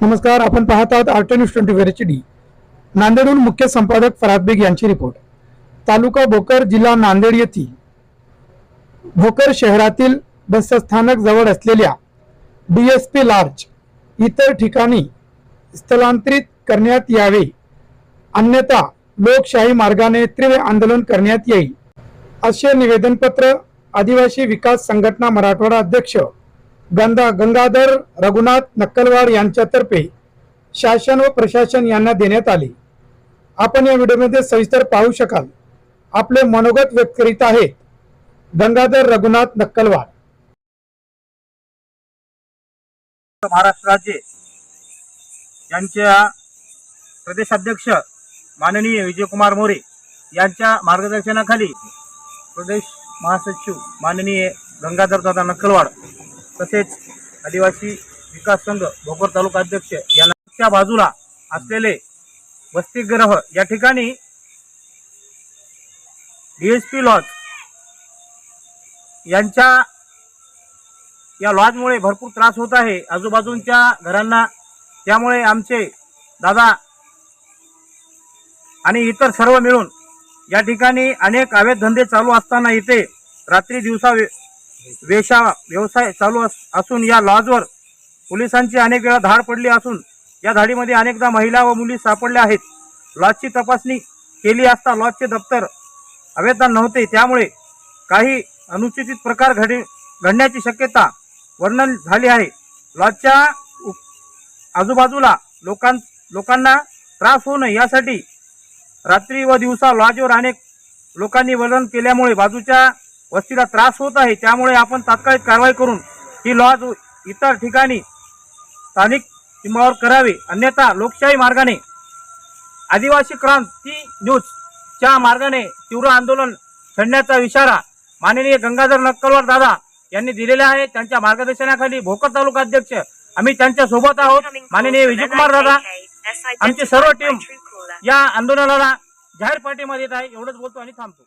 नमस्कार आपण पाहत आहात art news twenty four H D नांदेडहून मुख्य संपादक फराद बेग यांची रिपोर्ट. तालुका भोकर जिल्हा नांदेड येथील भोकर शहरातील बसस्थानक जवळ असलेल्या डीएसपी लार्ज इतर ठिकाणी स्थलांतरित करण्यात यावे. अन्यथा लोकशाही मार्गाने तीव्र आंदोलन करण्यात येईल. असे निवेदनपत्र आदिवासी विकास संघटना मराठवाडा अध्यक्ष गंगा गंगाधर रघुनाथ नक्कलवार यांच्यातर्फे शासन व प्रशासन यांना देण्यात आले. आपण या व्हिडिओमध्ये सविस्तर पाहू शकाल. आपले मनोगत व्यक्त करीत आहेत गंगाधर रघुनाथ नक्कलवार महाराष्ट्र राज्य यांच्या प्रदेशाध्यक्ष माननीय विजयकुमार मोरे यांच्या मार्गदर्शनाखाली प्रदेश महासचिव माननीय गंगाधर दादा नक्कलवाड तसेच आदिवासी विकास संघ भोकर तालुका अध्यक्ष यांच्या बाजूला असलेले वसतिग्रह या ठिकाणी डीएसपी लॉज यांच्या या लॉजमुळे भरपूर त्रास होत आहे. आजूबाजूच्या घरांना त्यामुळे आमचे दादा आणि इतर सर्व मिळून या ठिकाणी अनेक अवैध धंदे चालू असताना इथे रात्री दिवसा वे- वेशा व्यवसाय चालू अस- असून या लॉजवर पोलिसांची अनेक वेळा धाड पडली असून या धाडीमध्ये अनेकदा महिला व मुली सापडल्या आहेत. लॉजची तपासणी केली असता लॉजचे दप्तर अवैध नव्हते. त्यामुळे काही अनुचित प्रकार घडी घडण्याची शक्यता वर्णन झाली आहे. लॉजच्या उ- आजूबाजूला लोकां लोकांना त्रास होऊ नये यासाठी रात्री व दिवसा लॉजवर अनेक लोकांनी वलन केल्यामुळे बाजूच्या वस्तीला त्रास होत आहे. त्यामुळे आपण तात्काळ कारवाई करून ही लॉज इतर ठिकाणी स्थानिक सीमावर करावी. अन्यथा लोकशाही मार्गाने आदिवासी क्रांती न्यूजच्या मार्गाने तीव्र आंदोलन छेडण्याचा इशारा माननीय गंगाधर नक्कलवार दादा यांनी दिलेला आहे. त्यांच्या मार्गदर्शनाखाली भोकर तालुका अध्यक्ष आम्ही त्यांच्यासोबत आहोत. माननीय विजयकुमार दादा आमची सर्व टीम या आंदोलनाला जाहीर पार्टीमध्ये येत आहे एवढंच बोलतो आणि थांबतो.